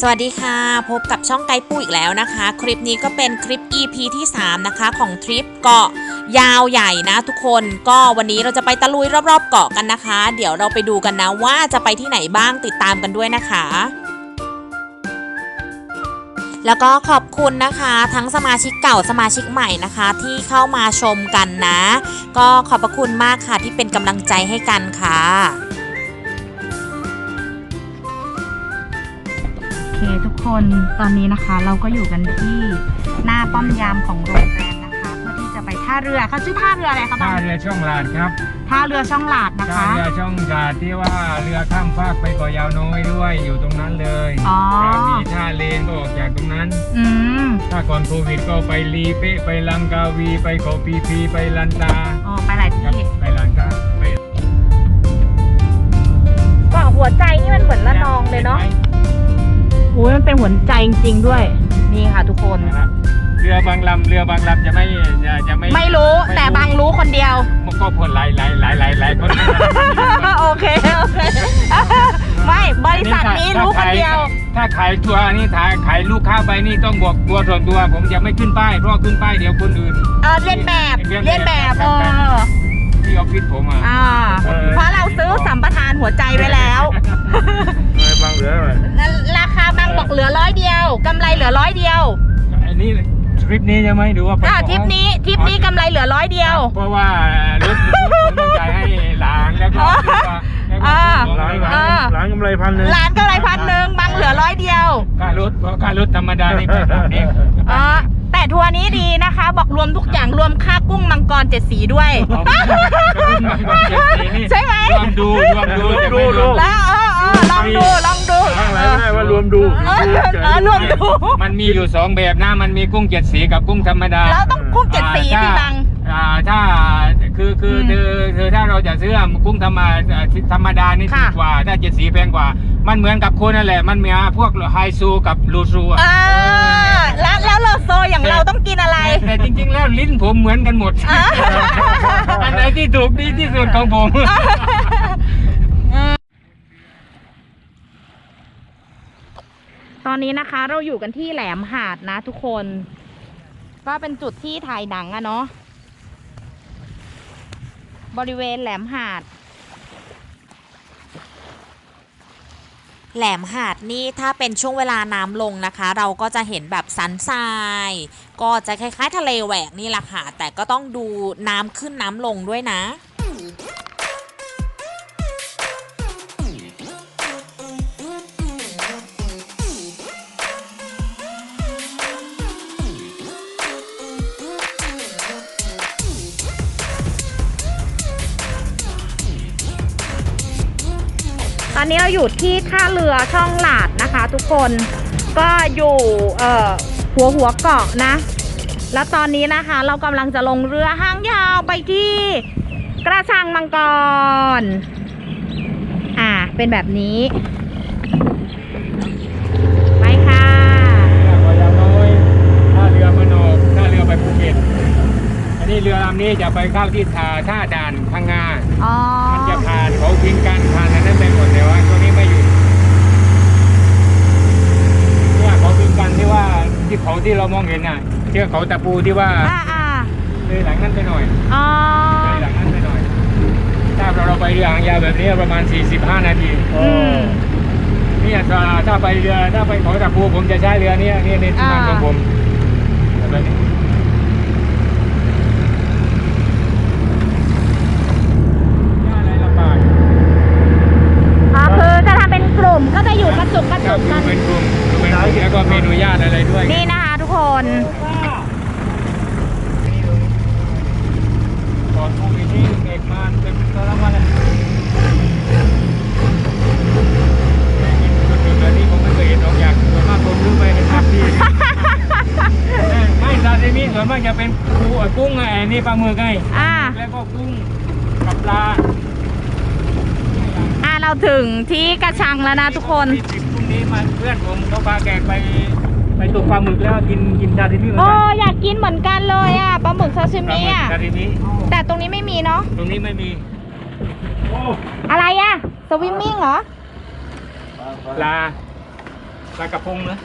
สวัสดีค่ะ พบกับช่องไกด์ปูอีกแล้วนะคะ คลิปนี้ก็เป็นคลิป EP ที่ 3 นะคะ ของทริปเกาะยาวใหญ่นะทุกคนก็วันนี้เราจะไปตะลุยรอบๆเกาะกันนะคะ เดี๋ยวเราไปดูกันนะว่าจะไปที่ไหนบ้างติดตามกันด้วยนะคะ แล้วก็ขอบคุณนะคะ ทั้งสมาชิกเก่าสมาชิกใหม่นะคะ ที่เข้ามาชมกันนะ ก็ขอบพระคุณมากค่ะที่เป็นกำลังใจให้กันค่ะ คทุกคนตอนนี้นะคะเราก็อยู่กันที่หน้าป้อมยามของโรงแรมนะคะ เพื่อที่จะไปท่าเรือเขาชื่อท่าเรืออะไรคะท่าบังเรือช่องลาดครับท่าเรือช่องหลาดนะท่าคะ เรือช่องลาดที่ว่าเรือข้ามฟากไปเกาะยาวน้อยด้วยอยู่ตรงนั้นเลยอ๋อแล้วมีท่าเลนก็ออกจากตรงนั้น อืมถ้าก่อนโควิดก็ไปลีเป๊ะไปลังกาวีไปเกาะปีพีไปลันตาอ๋อไปหลายครับที่ไปลันตาไปเกาะหัวใจนี่มันเหมือนละนองเลยเนาะ โอ้ยมันเป็นหัวใจจริงๆด้วย นี่ค่ะทุกคน นะครับเรือบางลำเรือบางลำจะไม่จะจะไม่ไม่รู้แต่บางรู้คนเดียว มันก็คนหลายหลายหลายหลายหลายคนโอเคโอเค ไม่บริษัทนี้รู้คนเดียว ถ้าขายทัวร์นี่ถ่ายขายลูกค้าไปนี่ต้องบอกตัวส่วนตัว ผมจะไม่ขึ้นป้ายเพราะขึ้นป้ายเดี๋ยวคนอื่น เออเรียนแบบเรียนแบบเออ ที่ออฟฟิศผมอะอ่าเพราะเราซื้อสัมปทานหัวใจไว้แล้วเลยบางเหลือเลยราคาบางบอกเหลือร้อยเดียวกำไรเหลือร้อยเดียวอันนี้ทริปนี้ใช่ไหมดูว่าไปอ่าทริปนี้ทริปนี้กำไรเหลือร้อยเดียว เพราะว่ารถผมต้องจ่ายให้หลานแล้วก็แล้วก็อ่าหลานอ่าหลานกำไรพันหนึ่งร้านกำไรพันหนึ่งบางเหลือร้อยเดียวค่ารถเพราะค่ารถธรรมดานี่ไปแบบนี้อ๋อแต่ ทัวร์นี้ดีนะคะ บอกรวมทุกอย่างรวมค่ากุ้งมังกรเจ็ดสีด้วย ใช่ไหมรวมดูรวมดูแต่ไม่รวมแล้วเออเออลองดูลองดูข้างไหนไม่ได้ว่ารวมดูเออเออรวมดู มันมีอยู่สองแบบนะ มันมีกุ้งเจ็ดสีกับกุ้งธรรมดาแล้วต้องกุ้งเจ็ดสีอ่าพี่ถ้าบัง อ่าถ้าคือคืออืมเธอเธอถ้าเราจะซื้อกุ้งธรรมดาธรรมดานี่ถูค่ะกกว่า ถ้าเจ็ดสีแพงกว่า มันเหมือนกับคนนั่นแหละ มันมีพวกไฮซูกับลูซูอะ ล้วลิ้นผมเหมือนกันหมดอ่าอันไหนที่ถูกดีที่สุดของผม ตอนนี้นะคะเราอยู่กันที่แหลมหาดนะทุกคน ก็เป็นจุดที่ถ่ายหนังอะเนาะ บริเวณแหลมหาด แหลมหาดนี่ถ้าเป็นช่วงเวลาน้ำลงนะคะ เราก็จะเห็นแบบสันทราย ก็จะคล้ายๆ ทะเลแหวกนี่แหละค่ะ แต่ก็ต้องดูน้ำขึ้นน้ำลงด้วยนะตอนนี้เราอยู่ที่ท่าเรือช่องหลาดนะคะทุกคนก็อยู่เอ่อ หัวหัวเกาะนะ แล้วตอนนี้นะคะ เรากำลังจะลงเรือห้างยาวไปที่กระชังมังกร อ่า เป็นแบบนี้ไปค่ะก็ยังน้อยถ้าเรือมานอกถ้าเรือไปภูเก็ตอันนี้เรือลำนี้จะไปเข้าที่ท่าท่าด่านพังงาอ๋อมันจะผ่านเขาทิ้งกันผ่านอันนั้นไปหมดแต่ว่าตัวนี้ไม่หยุดเนี่ยเขาทิ้งกันที่ว่า ที่เขาที่เรามองเห็นน่ะเชือกเขาตะปูที่ว่าอ่าอ่าเลยหลังนั้นไปหน่อยอ๋อเลยหลังนั้นไปหน่อย ถ้าเราไปเรือหางยาวแบบนี้ประมาณ 45 นาทีอืมเนี่ยถ้าถ้าไปเรือถ้าไปเขาตะปูผมจะใช้เรือเนี้นี่นี่ที่มันของผมแบบนี้ย่าอะไรลำบาก อ๋อคือถ้าทำเป็นกลุ่มก็จะอยู่กระจุกกระ ครั จุ บ กกัน เป็นกลุ่มเป็นกลุ่มแล้วก็มีอนุญาตอะไรด้วย นี่นะคะทุกคน ก่อนโควิดนี่เด็กมาเป็นตอนวันเลยจุดๆแบบนี้ผมไม่เคยเห็นออกจากส่วนมากผมรู้ไปเห็นภาพที่ ไม่ซาซิมิส่วนมากจะเป็นปูเอ่อกุ้งไงนี่ปลาหมึกไง อ่า แล้ว ก็กุ้งกับปลาอ่าเราถึงที่กระชังแล้วนะทุกคนที่ติดพรุ่งนี้มาเพื่อนผมเขาพาแกไปไปตกปลาหมึกแล้วกินกินซาซิมิเหมือนโอ้กันอยากกินเหมือนกันเลยอะปลาหมึกซาชิปลามิหมึกอะซาซิมิแต่ตรงนี้ไม่มีเนาะตรงนี้ไม่มีโอ้อะไรอะสวิมมิ่งเหรอปลาปลากระพงนะ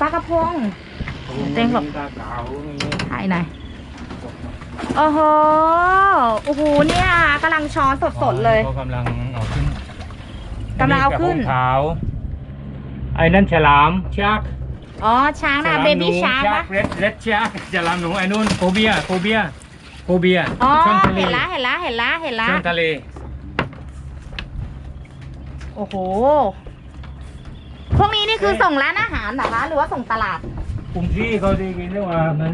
ปลากระพง เต็งหรอกปลาเก๋ามีถ่ายหน่อย โอ้โหโอ้โหเนี่ยกำลังช้อนสดๆเลยเขากำลังเอาขึ้นกำลังเอาขึ้น กระพงขาว ไอ้นั่นฉลามชักอ๋อช้างนะเบบี้ช้างปะเรดเรดชักฉลามหนูไอ้นู่นโคเบียโคเบียโคเบียอ๋อช่อนทะเลเห็นละเห็นละเห็นละเห็นละช่อนทะเล โอ้โห พวกนี้นี่คือส่งร้านอาหารเหรอคะ หรือว่าส่งตลาดกรุงที่เขาดีกินเรียกว่ามัน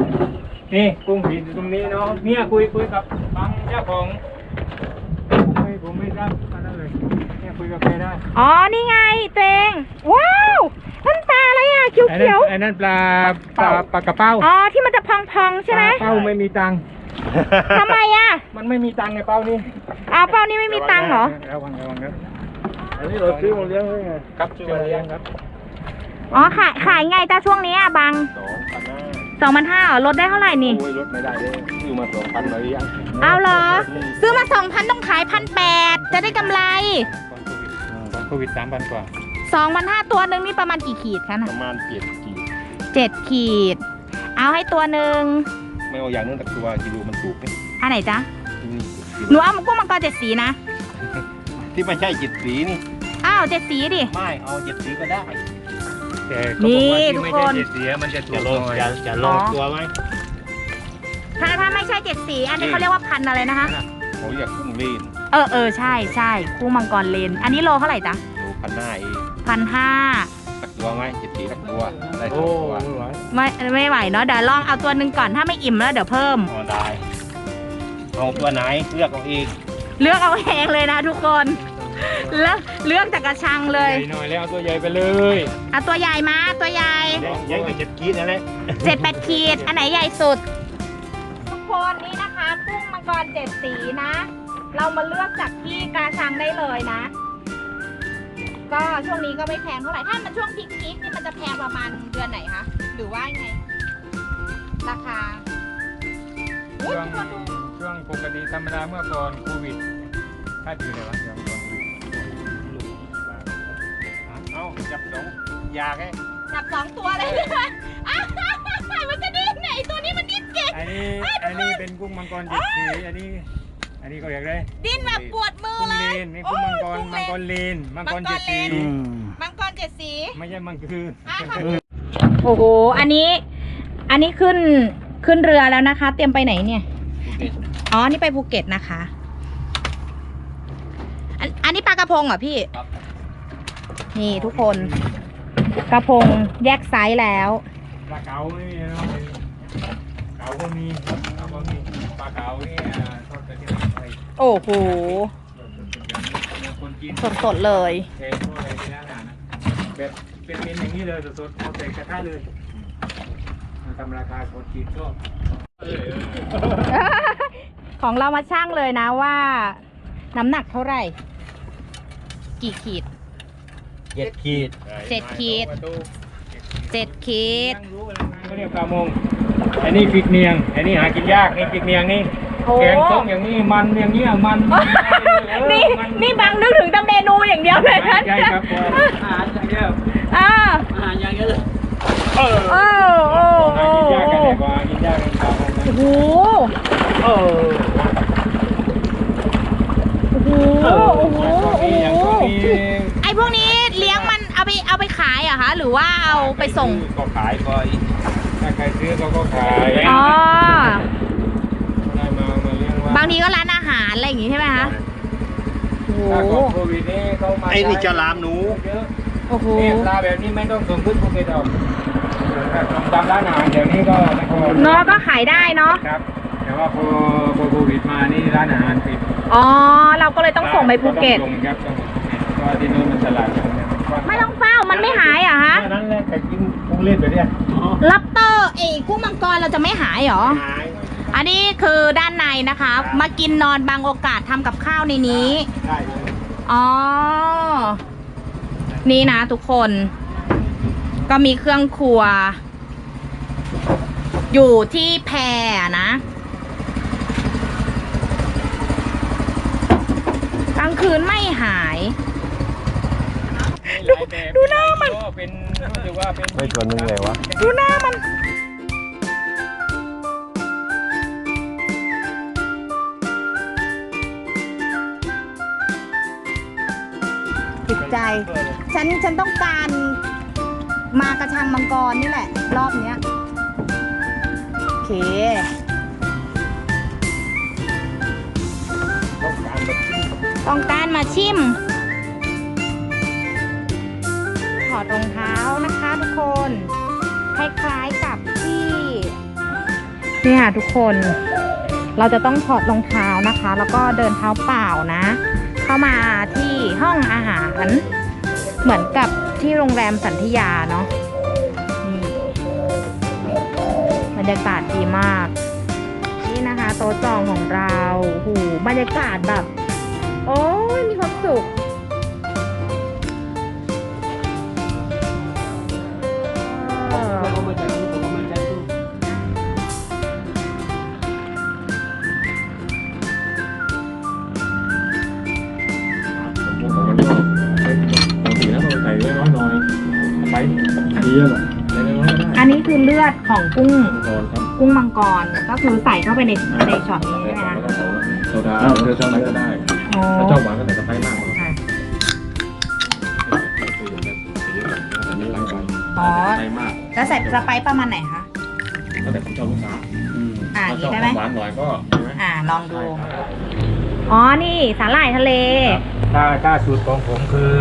นี่กรุงศรีอยู่ตรงนี้เนาะเนี่ยคุยคุยกับบังเจ้าของผมไม่ผมไม่ทราบอันนั้นเลยเนี่ยคุยกับใครได้อ๋อ นี่ไงเตงว้าวนั่นปลาอะไรอะเขีไอ้ยนั่วนไอ้นั่นปลาปลาปลากระเป้าๆอ๋อ ที่มันจะพองๆใช่ไหมปลาเป้าไม่มีตังค์ทำไมอะมันไม่มีตังค์ไงเป้านี่อ้าวเป้านี่ไม่มีตังค์เหรอ ระวังระวังนะอันนี้เราซื้อมาเลี้ยงไว้ไงครับซื้อมาเลี้ยงครับอ๋อขายขายไงจ้าช่วงนี้อะบังสองพันห้า สองพันห้าลดได้เท่าไหร่นี่ โอ้ยลดไม่ได้เลยซื้อมาสองพันมาเลี้ยงเอาเหรอ ซื้อมาสองพันต้องขายพันแปดจะได้กำไรก่อนโควิดสามพันกว่า สองพันห้าตัวหนึ่งนี่ประมาณกี่ขีดคะปน่ะระมาณเจ็ดกี่เจ็ดขีด เอาให้ตัวหนึ่งไม่เอาอย่างนู้นแต่ตัวกิโลมันถูกนี่อันไหนจ๊ะนี่หนูเอากุ้งมังกรเจ็ดสีนะ ที่ไม่ใช่เจ็ดสีนี่ อ้าวเจ็ดสีดิ ไม่เอาเจ็ดสีก็ได้ แต่เขาบอกว่านี่ที่ทุกไม่คใช่นเจ็ดเสียมันจะถูจะกลหงน่อยจะจะลงอ๋อตัวไหมถ้าถ้าไม่ใช่เจ็ดสีอันนี้เขาเรียกว่าพันอะไรนะคะ เขาเรียกกุ้งเลนเออเออใช่ใช่กุ้งมังกรเลน อันนี้โลเท่าไหร่จ๊ะโลพันห้าเองพันห้าสักตัวไหมเจ็ดสีสักตัวได้สโอ้องตัวไม่ไม่ไหวเนาะเดี๋ยวลองเอาตัวหนึ่งก่อนถ้าไม่อิ่มแล้วเดี๋ยวเพิ่มอ๋อได้เอาตัวไหนเลือกเอาเองเลือกเอาเองเลยนะทุกคน เลือกเลือกจากกระชังเลยใหญ่หน่อยแล้วเอาตัวใหญ่ไปเลยเอาตัวใหญ่มาตัวใหญ่ใหญ่กว่าเจ็ดกีดนั่นแหละเจ็ดแปดขีดอันไหนใหญ่สุด ทุกคนนี่นะคะกุ้งมังกรเจ็ดสีนะ เรามาเลือกจากที่กระชังได้เลยนะ ก็ช่วงนี้ก็ไม่แพงเท่าไหร่ถ้ามันช่วงพีคๆนี่มันจะแพงประมาณเดือนไหนคะหรือว่ายังไง ราคาอุ๊ยช่วงทุกคนดูช่วงปกติธรรมดาเมื่อก่อนโควิดถ้าอยู่ในวันเดียวก่อน จับสองอยากไงจับสองตัวเลยใช่ไหมอ้าวมันจะดิ้นไหนตัวนี้มันดิ้นเก่งอันนี้อันนี้เป็นกุ้งมังกรเจ็ดสีอันนี้ อันนี้เขาเรียกอะไรดิ้นแบบปวดมือกุ้งเลเลยนนี่กุ้งมังกรโอ้ยกุ้งเลนมังกรเลนมังกรเจ็ดสีมังกรเลนมังกรเจ็ดสีไม่ใช่มังคืออะค่ะโอ้โหอันนี้ อันนี้ขึ้นขึ้นเรือแล้วนะคะ เตรียมไปไหนเนี่ยอ๋อนี่ไปภูเก็ตนะคะ อันอันนี้ปลากระพงเหรอพี่ นี่ทุกคน กระพงแยกไซส์แล้ว ปลาเก๋าไม่มีเนาะเก๋าก็มีเก๋าก็มีปลาเก๋านี่อ่าทอดกระเทียมไทยโอ้โหคนกินสดๆเลย เทพวกอะไรที่ร้านอาหารนะแบบเป็นเมนอย่างนี้เลยสดๆเอาใส่กระทะเลยมาทำราคาคนกินชอบของเรามาช่างเลยนะว่า น้ำหนักเท่าไหร่ กี่ขีดเจ็ดขีดเจ็ดขีดเจ็ดขีดเขาเรียกปลามงอันนี้พริกเนียง อันนี้หากินยากนี่พริกเนียงนี่โอ้แกงส้มอย่างนี้มันอย่างนี้มันนี่นี่บังนึกถึงแต่เมนูอย่างเดียวเลยนะใช่ครับอาหารอย่างเดียวอ่าอาหารอย่างเดียวเลยเออโอ้โอ้โอ้หากินยากกันดีกว่ากินยากกันปลามงโอ้โหเออโอ้โหโอ้โหอย่างพวกนี้ไอพวกนี้ ไปเอาไปขายเหรอะคะ หรือว่าเอาไปส่ง ก็ขายก็ถ้าใครซื้อเขาก็ขายอ๋อ ได้มามาเลี้ยงว่าบางทีก็ร้านอาหารอะไรอย่างงี้ใช่ไหมคะโอ้โหถ้าก่อนโควิดนี่เขามาไอ้นี่จะลามหนู เยอะโอ้โหนี่ปลาแบบนี้ไม่ต้องส่งขึ้นภูเก็ตหรอกถ้าส่งตามร้านอาหารเดี๋ยวนี้ก็ไม่พอเนาะก็ขายได้เนาะ ครับ แต่ว่าพอพอโควิดมานี่ร้านอาหารปิด อ๋อ เราก็เลยต้องส่งไปภูเก็ต ต้องส่งครับต้องเพราะว่าที่นู้นมันตลาดมันเนี่ยกว้าง ไม่ต้องเฝ้ามันไม่หายเหรอฮะแค่นั้นแหละแต่กินกุ้งเล่นแบบเนี้ยลับเตอร์เอ้กุ้งมังกรเราจะไม่หายเหรอ หายอันนี้คือด้านในนะคะ มากินนอนบางโอกาสทำกับข้าวในนี้ ได้เลยอ๋อ นี่นะทุกคน ก็มีเครื่องครัว อยู่ที่แพรนะ กลางคืนไม่หาย หลายแบบดูหน้ามันก็เป็นรู้สึกว่าเป็นไม่ชวนมึงเลยวะ ดูหน้ามันติดใจ ฉันฉันต้องการมากระชังมังกรนี่แหละ รอบเนี้ยโอเคต้องการมาชิม ถอดรองเท้านะคะทุกคน คล้ายๆกับที่นี่ยทุกคน เราจะต้องถอดรองเท้านะคะ แล้วก็เดินเท้าเปล่านะ เข้ามาที่ห้องอาหาร เหมือนกับที่โรงแรมสันธิยาเนาะนี่บรรยากาศดีมาก นี่นะคะ โต๊ะจองของเราโอ้โหบรรยากาศแบบ โอ้ยมีความสุข อันนี้คือเลือดของกุ้งกุ้งมังกรก็คือใส่เข้าไปในในช็อตนี้ใช่ไหมคะโซดาเลือกชอบอะไรก็ได้อ๋อถ้าชอบหวานก็ใส่สไปซ์มากกว่าค่ะอันนี้ไร้ไปอ๋อสไปซ์มากแล้วใส่สไปซ์ประมาณไหนคะแล้วแต่ผมชอบลูกค้าอ่าถ้าชอบได้ไหมหวานหน่อยก็ใช่ไหมอ่าลองดู อ๋อ นี่สาหร่ายทะเลถ้าถ้าสูตรของผมคือ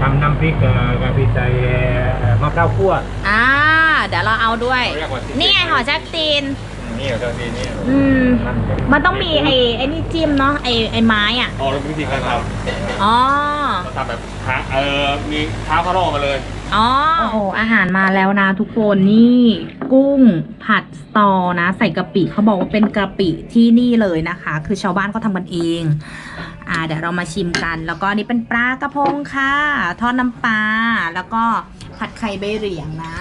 ทำน้ำพริกเอ่อกะปิใส่เอ่อมะพร้าวคั่ว อ่า เดี๋ยวเราเอาด้วยเรียกว่านี่ไงห่อชักตีน นี่เหรอเจ้าทีนี่อืม มันต้องมีไอ้ไอ้นี่จิ้มเนาะไอ้ไอ้ไม้อะ อ๋อแล้ววิธีการทอ๋อำทำแบบทางเออมีเท้าข้าวโพดมาเลยอ๋อ โอ้โห อาหารมาแล้วนะทุกคนนี่ กุ้งผัดสตอนะ ใส่กะปิเขาบอกว่าเป็นกะปิที่นี่เลยนะคะ คือชาวบ้านเขาทำกันเอง อ่า เดี๋ยวเรามาชิมกัน แล้วก็นี่เป็นปลากระพงค่ะ ทอดน้ำปลาแล้วก็ผัดไข่ใบเหรียงนะ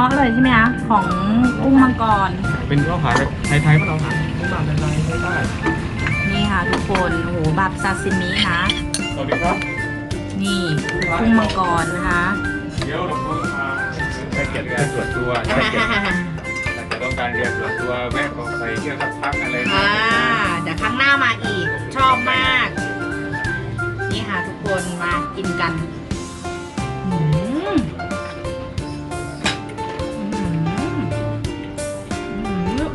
าะเลยใช่ไหมคะของกุ้งมังกร เป็นข้าวขายไทยๆก็เราหาไม่ต่างกันไรไม่ได้นี่ค่ะทุกคนโอ้โหแบบซาซิมินะสวัสดีครับ นี่กุ้งมังกรนะคะเดี๋ยวเราพาใช้เกียรติการส่วนตัวใช้เกียรติอาจจะต้องการเรียนส่วนตัวแม่ก็ไปเที่ยวสักพักอะไรอ่าเดี๋ยวครั้งหน้ามาอีก ชอบมาก นี่ค่ะทุกคนมากินกัน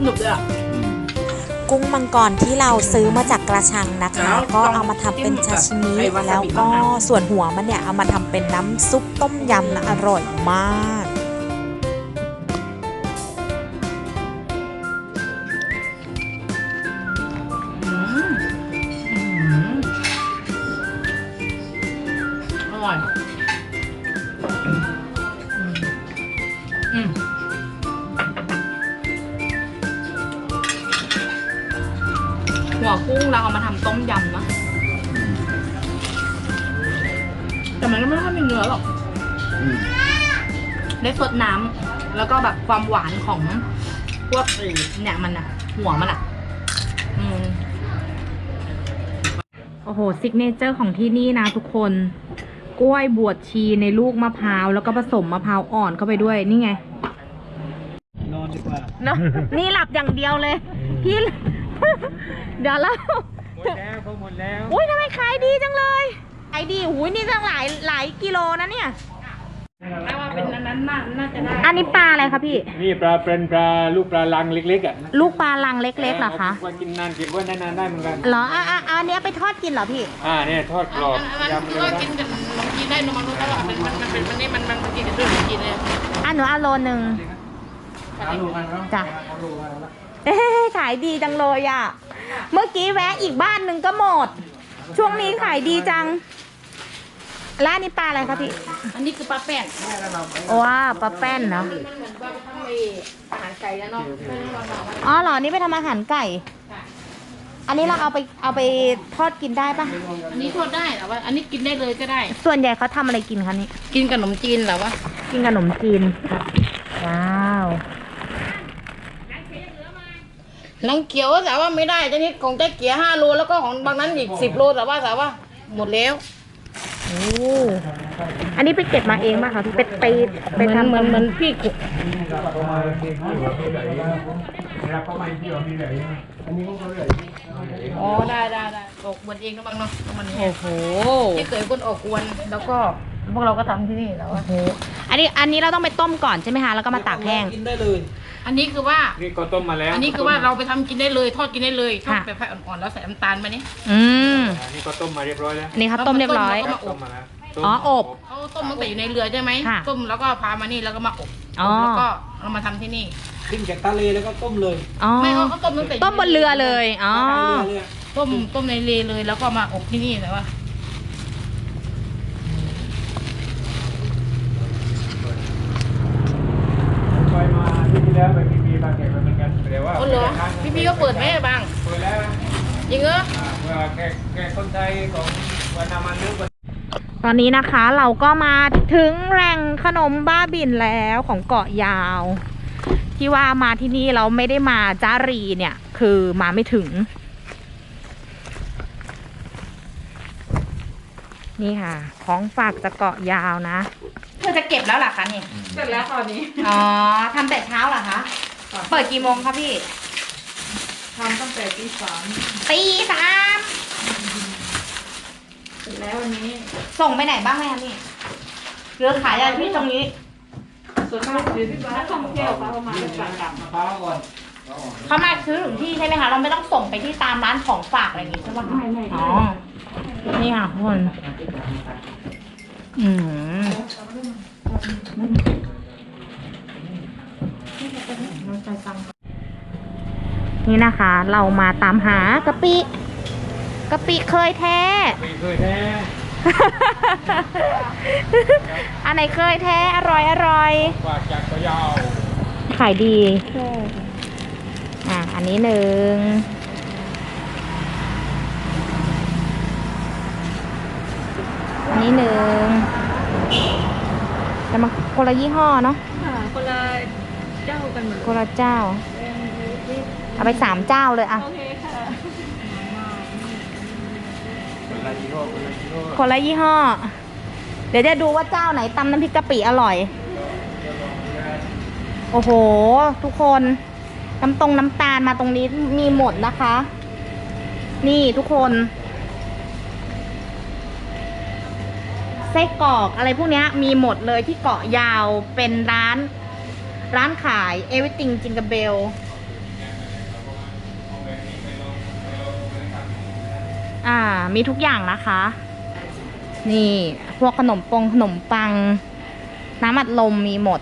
หนุบเลยอะ กุ้งมังกรที่เราซื้อมาจากกระชังนะคะก็เอามาทำเป็นชาชิมิแล้วก็ส่วนหัวมันเนี่ยเอามาทำเป็นน้ำซุปต้มยำนะอร่อยมาก ได้สดน้ำแล้วก็แบบความหวานของพวกไอ้เนี่ยมันอะหัวมันอะอืม โอ้โหซิกเนเจอร์ของที่นี่นะทุกคน กล้วยบวชชีในลูกมะพร้าว แล้วก็ผสมมะพร้าวอ่อนเข้าไปด้วย นี่ไง นอนดีกว่าเนอะ นี่หลับอย่างเดียวเลย พี่ เดี๋ยวเราหมดแล้วเขาหมดแล้ว อุ้ยทำไมขายดีจังเลยขายดีอุ้ยนี่ตั้งหลายหลายกิโลนะเนี่ย ถ้าว่าเป็นนั้นน่าน่าจะได้อันนี้ปลาอะไรคะพี่ นี่ปลาเป็นปลาลูกปลาลังเล็กๆอะลูกปลาลังเล็กๆเหรอคะ ว่ากินนานเก็บไว้นานๆได้เหมือนกัน เหรออะอะอะอันเนี้ยไปทอดกินเหรอพี่ อ่าเนี่ยทอดกรอบยำเลยนะกินกับขนมจีนได้นมมันตลอดมันมันมันเป็นมันนี่มันมันมันกินกับด้วยขนมจีนเลยอะหนูเอาโลหนึ่งจ้ะ เอ๊ะขายดีจังเลยอะ เมื่อกี้แวะอีกบ้านหนึ่งก็หมด ช่วงนี้ขายดีจัง แล้วอันนี้ปลาอะไรคะพี่ อันนี้คือปลาแป้นว้าปลาแป้นเนาะมันเหมือนว่าไปทำไอ้อาหารไก่แล้วเนาะไม่ได้ว่าบอกว่าอ๋อเหรอ นี่ไปทำอาหารไก่ อันนี้เราเอาไปเอาไปทอดกินได้ปะอันนี้ทอดได้แต่ว่า อันนี้กินได้เลยก็ได้ ส่วนใหญ่เขาทำอะไรกินคะนี่ กินกับขนมจีนเหรอวะ กินขนมจีนว้าวลังเกียวแต่ว่าไม่ได้เจนี้ของเจ๊เกียห้าโลแล้วก็ของบางนั้นอีกสิบโลแต่ว่าแต่ว่าหมดแล้วโอ้อันนี้ไปเก็บมาเองป่ะคะพี่ไปไปเหไปมือนทำเหมือนเหมือนพี่กุเวลาเขามาเที่ยวมีไหนอันนี้เขาก็เลยอ๋อได้ได้ได้ออกบวนเองก็บ้างเนาะประมาณนี้โอ้โหที่เคยคนออกกวนแล้วก็พวกเราก็ทำที่นี่แล้วอะโอ้โหอันนี้อันนี้เราต้องไปต้มก่อนใช่ไหมคะแล้วก็มาตากแห้ง อันนี้คือว่า นี่ก็ต้มมาแล้วอันนี้คือว่าเราไปทำกินได้เลย ทอดกินได้เลยทอดค่ะ แบบไฟอ่อนๆแล้วใส่น้ำตาลมานี่อืมอันนี้ก็ต้มมาเรียบร้อยแล้วอันนี้เขาต้มเรียบร้อยแล้วก็ต้มมาแล้วอ๋ออบ เขาต้มตั้งแต่อยู่ในเรือใช่ไหมค่ะต้มแล้วก็พามานี่แล้วก็มาอบอ๋อ แล้วก็เรามาทำที่นี่ขึ้นจากทะเลแล้วก็ต้มเลยอ๋อไม่เขาเขาต้มตั้งแต่ยู่ต้มบนเรือเลยอ๋อเรือเลยอะต้มต้มในเรือเลยแล้วก็มาอบที่นี่แต่ว่า ไปมาที่ที่แล้วไป พีพีบางแขกไปเหมือนกันแต่ว่าโอ้เหรอพี่พี่ก็เปิดไหมบ้าง เปิดแล้วจริงเหรออ่าเมื่อแขกแขกคนไทยของวันนามันนึกตอนนี้นะคะเราก็มาถึงแหล่งขนมบ้าบินแล้วของเกาะยาว ที่ว่ามาที่นี่เราไม่ได้มาจ้ารีเนี่ย คือมาไม่ถึง นี่ค่ะ ของฝากจากเกาะยาวนะ เธอจะเก็บแล้วเหรอคะนี่ เสร็จแล้วตอนนี้ อ๋อทำแต่เช้าเหรอคะ เปิดกี่โมงคะพี่ทำตั้งแต่ตีสามตีสามเสร็จแล้ววันนี้ ส่งไปไหนบ้างไหมคะพี่เรือขายอะไรพี่ตรงนี้ส่วนมากคือนักท่องเที่ยวเขาเอามาเป็นประจำมะพร้าวก่อนเขามาซื้อถึงที่ใช่ไหมคะ เราไม่ต้องส่งไปที่ตามร้านของฝากอะไรอย่างงี้ใช่ไหมคะไม่ไม่อ๋อนี่ค่ะทุกคนอืม นี่นะคะ เรามาตามหากะปิกะปิเคยแท้ ไม่เคยแท้อันไหนเคยแท้อร่อยอร่อยฝากจากตัวยาวขายดี อะ อันนี้หนึ่ง อันนี้หนึ่งแต่มันคนละยี่ห้อเนาะคนละเจ้า กันเหมือนคนละเจ้า เอาไปสามเจ้าเลยอะโอเคค่ะคนละยี่ห้อ เดี๋ยวจะดูว่าเจ้าไหนตำน้ำพริกกะปิอร่อย โอ้โห ทุกคนน้ำตรงน้ำตาลมาตรงนี้มีหมดนะคะ นี่ทุกคนไส้กรอกอะไรพวกเนี้ยมีหมดเลยที่เกาะยาวเป็นร้าน ร้านขาย everything jingle bell อ่า มีทุกอย่างนะคะ นี่ พวกขนมปงขนมปัง น้ำอัดลมมีหมด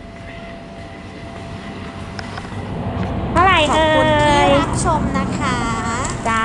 เท่าไหร่ขอบเอ่คุณที่ยรับชมนะคะ จ้า